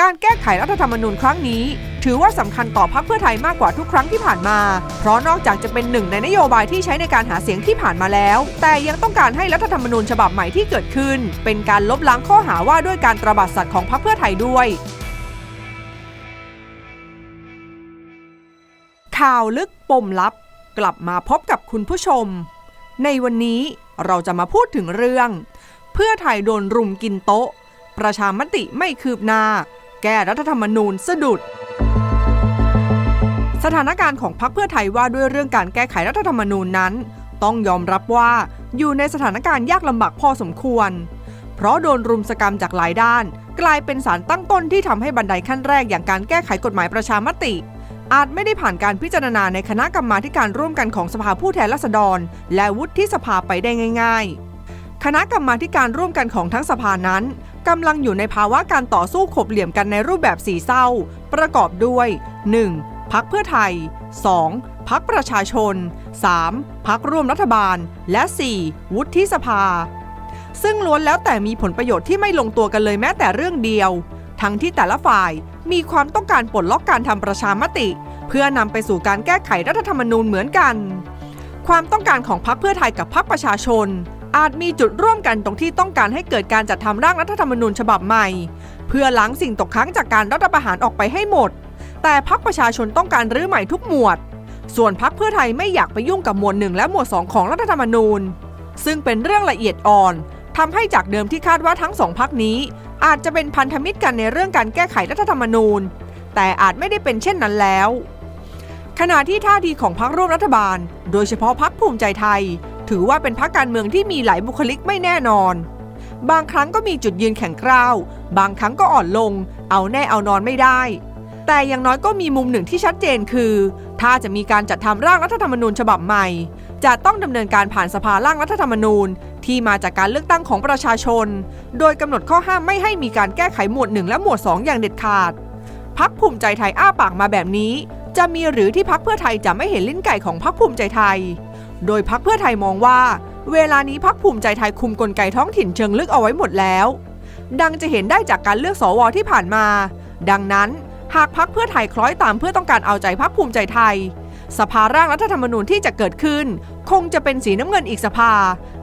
การแก้ไขรัฐธรรมนูญครั้งนี้ ถือว่าสำคัญต่อพรรคเพื่อไทยมากกว่าทุกครั้งที่ผ่านมา เพราะนอกจากจะเป็นหนึ่งในนโยบายที่ใช้ในการหาเสียงที่ผ่านมาแล้ว แต่ยังต้องการให้รัฐธรรมนูญฉบับใหม่ที่เกิดขึ้น เป็นการลบล้างข้อหาว่าด้วยการตระบัดสัตว์ของพรรคเพื่อไทยด้วยข่าวลึกปมลับ กลับมาพบกับคุณผู้ชม ในวันนี้เราจะมาพูดถึงเรื่อง เพื่อไทยโดนรุมกินโต๊ะ ประชามติไม่คืบหน้า แก้รัฐธรรมนูญสะดุด สถานการณ์ของพรรคเพื่อไทยว่าด้วยเรื่องการแก้ไขรัฐธรรมนูญนั้น ต้องยอมรับว่าอยู่ในสถานการณ์ยากลำบากพอสมควร เพราะโดนรุมสกรรมจากหลายด้าน กลายเป็นสารตั้งต้นที่ทำให้บันไดขั้นแรกอย่างการแก้ไขกฎหมายประชามติ อาจไม่ได้ผ่านการพิจารณาในคณะกรรมาการร่วมกันของสภาผู้แทนราษฎร และวุฒิสภาไปได้ง่าย ๆ คณะกรรมาการร่วมกันของทั้งสภานั้น กำลังอยู่ในภาวะการต่อสู้ขบเหลี่ยมกันในรูปแบบสีเศร้า ประกอบด้วย 1. พักเพื่อไทย 2. พักประชาชน 3. พักร่วมรัฐบาล และ 4. วุฒิสภา ซึ่งล้วนแล้วแต่มีผลประโยชน์ที่ไม่ลงตัวกันเลยแม้แต่เรื่องเดียว ทั้งที่แต่ละฝ่ายมีความต้องการปลดล็อกการทำประชามติ เพื่อนำไปสู่การแก้ไขรัฐธรรมนูญเหมือนกัน ความต้องการของพรรคเพื่อไทยกับพรรคประชาชน อาจมีจุดร่วมกันตรงที่ต้องการให้เกิดการจัดทำร่างรัฐธรรมนูญฉบับใหม่ เพื่อล้างสิ่งตกค้างจากการรัฐประหารออกไปให้หมด แต่พรรคประชาชนต้องการรื้อใหม่ทุกหมวด ส่วนพรรคเพื่อไทยไม่อยากไปยุ่งกับหมวดหนึ่งและหมวดสองของรัฐธรรมนูญ ซึ่งเป็นเรื่องละเอียดอ่อนทำให้จากเดิมที่คาดว่าทั้งสองพรรคนี้ อาจจะเป็นพันธมิตรกันในเรื่องการแก้ไขรัฐธรรมนูญ แต่อาจไม่ได้เป็นเช่นนั้นแล้ว ขณะที่ท่าทีของพรรคร่วมรัฐบาล โดยเฉพาะพรรคภูมิใจไทย ถือว่าเป็นพรรคการเมืองที่มีหลายบุคลิกไม่แน่นอน บางครั้งก็มีจุดยืนแข็งกร้าว บางครั้งก็อ่อนลง เอาแน่เอานอนไม่ได้ แต่อย่างน้อยก็มีมุมหนึ่งที่ชัดเจนคือ ถ้าจะมีการจัดทำร่างรัฐธรรมนูญฉบับใหม่ จะต้องดำเนินการผ่านสภาร่างรัฐธรรมนูญ ที่มาจากการเลือกตั้งของประชาชน โดยกำหนดข้อห้ามไม่ให้มีการแก้ไขหมวดหนึ่งและหมวดสองอย่างเด็ดขาดพักภูมิใจไทยอ้าปากมาแบบนี้ จะมีหรือที่พักเพื่อไทยจะไม่เห็นลิ้นไก่ของพักภูมิใจไทย โดยพักเพื่อไทยมองว่า เวลานี้พักภูมิใจไทยคุมกลไกท้องถิ่นเชิงลึกเอาไว้หมดแล้ว ดังจะเห็นได้จากการเลือกสวที่ผ่านมา ดังนั้นหากพักเพื่อไทยคล้อยตามเพื่อต้องการเอาใจพักภูมิใจไทย สภาร่างรัฐธรรมนูญที่จะเกิดขึ้น คงจะเป็นสีน้ำเงินอีกสภา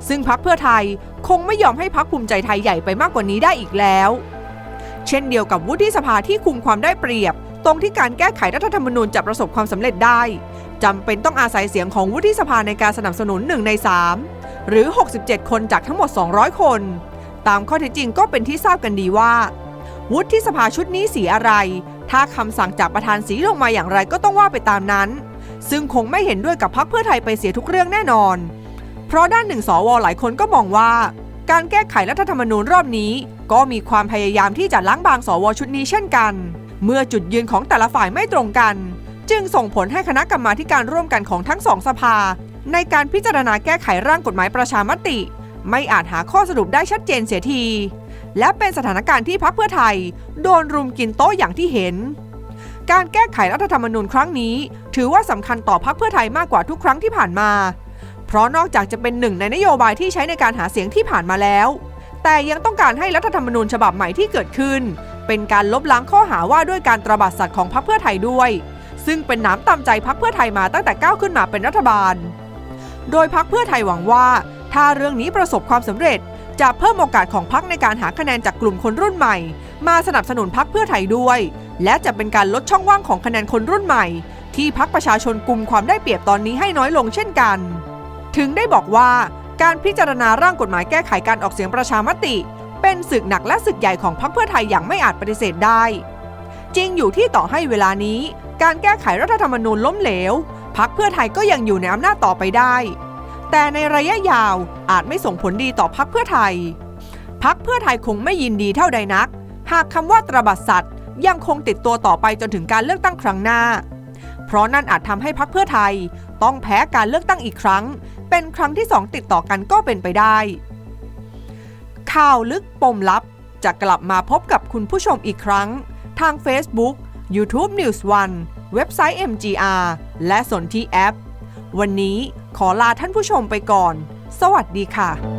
ซึ่งพักเพื่อไทยคงไม่ยอมให้พักภูมิใจไทยใหญ่ไปมากกว่านี้ได้อีกแล้ว เช่นเดียวกับวุฒิสภาที่คุมความได้เปรียบ ตรงที่การแก้ไขรัฐธรรมนูญจะประสบความสำเร็จได้ จำเป็นต้องอาศัยเสียงของวุฒิสภาในการสนับสนุน 1 ใน 3 หรือ 67 คนจากทั้งหมด 200 คน ตามข้อเท็จจริงก็เป็นที่ทราบกันดีว่า วุฒิสภาชุดนี้สีอะไร ถ้าคำสั่งจากประธานสีลงมาอย่างไรก็ต้องว่าไปตามนั้น ซึ่งคงไม่เห็นด้วยกับพรรคเพื่อไทยไปเสียทุกเรื่องแน่นอน เพราะด้านหนึ่งสวหลายคนก็มองว่า การแก้ไขรัฐธรรมนูญรอบนี้ ก็มีความพยายามที่จะล้างบางสวชุดนี้เช่นกัน เมื่อจุดยืนของแต่ละฝ่ายไม่ตรงกัน จึงส่งผลให้คณะกรรมาการร่วมกันของทั้งสองสภา ในการพิจารณาแก้ไขร่างกฎหมายประชามติ ไม่อาจหาข้อสรุปได้ชัดเจนเสียที และเป็นสถานการณ์ที่พักเพื่อไทย โดนรุมกินโต๊ะอย่างที่เห็น การแก้ไขรัฐธรรมนูญครั้งนี้ ถือว่าสำคัญต่อพักเพื่อไทยมากกว่าทุกครั้งที่ผ่านมา เพราะนอกจากจะเป็นหนึ่งในนโยบายที่ใช้ในการหาเสียงที่ผ่านมาแล้ว แต่ยังต้องการให้รัฐธรรมนูญฉบับใหม่ที่เกิดขึ้น เป็นการลบล้างข้อหาว่าด้วยการตระบัดสัตว์ของพรรคเพื่อไทยด้วย ซึ่งเป็นน้ำตามใจพรรคเพื่อไทยมาตั้งแต่ก้าวขึ้นมาเป็นรัฐบาล โดยพรรคเพื่อไทยหวังว่า ถ้าเรื่องนี้ประสบความสำเร็จ จะเพิ่มโอกาสของพรรคในการหาคะแนนจากกลุ่มคนรุ่นใหม่ มาสนับสนุนพรรคเพื่อไทยด้วย และจะเป็นการลดช่องว่างของคะแนนคนรุ่นใหม่ ที่พรรคประชาชนกลุ่มความได้เปรียบตอนนี้ให้น้อยลงเช่นกัน ถึงได้บอกว่าการพิจารณาร่างกฎหมายแก้ไขการออกเสียงประชามติ เป็นศึกหนักและศึกใหญ่ของพรรคเพื่อไทยอย่างไม่อาจปฏิเสธได้ จริงอยู่ที่ต่อให้เวลานี้ การแก้ไขรัฐธรรมนูญล้มเหลวพรรคเพื่อไทยก็ยังอยู่ในอำนาจต่อไปได้ แต่ในระยะยาวอาจไม่ส่งผลดีต่อพรรคเพื่อไทยพรรคเพื่อไทยคงไม่ยินดีเท่าใดนัก หากคำว่าตระบัดสัตว์ยังคงติดตัวต่อไปจนถึงการเลือกตั้งครั้งหน้า เพราะนั่นอาจทำให้พรรคเพื่อไทยต้องแพ้การเลือกตั้งอีกครั้ง เป็นครั้งที่สองติดต่อกันก็เป็นไปได้ ข่าวลึกปมลับจะกลับมาพบกับคุณผู้ชมอีกครั้ง ทาง Facebook YouTube News One เว็บไซต์ MGR และสนที่แอป วันนี้ขอลาท่านผู้ชมไปก่อน สวัสดีค่ะ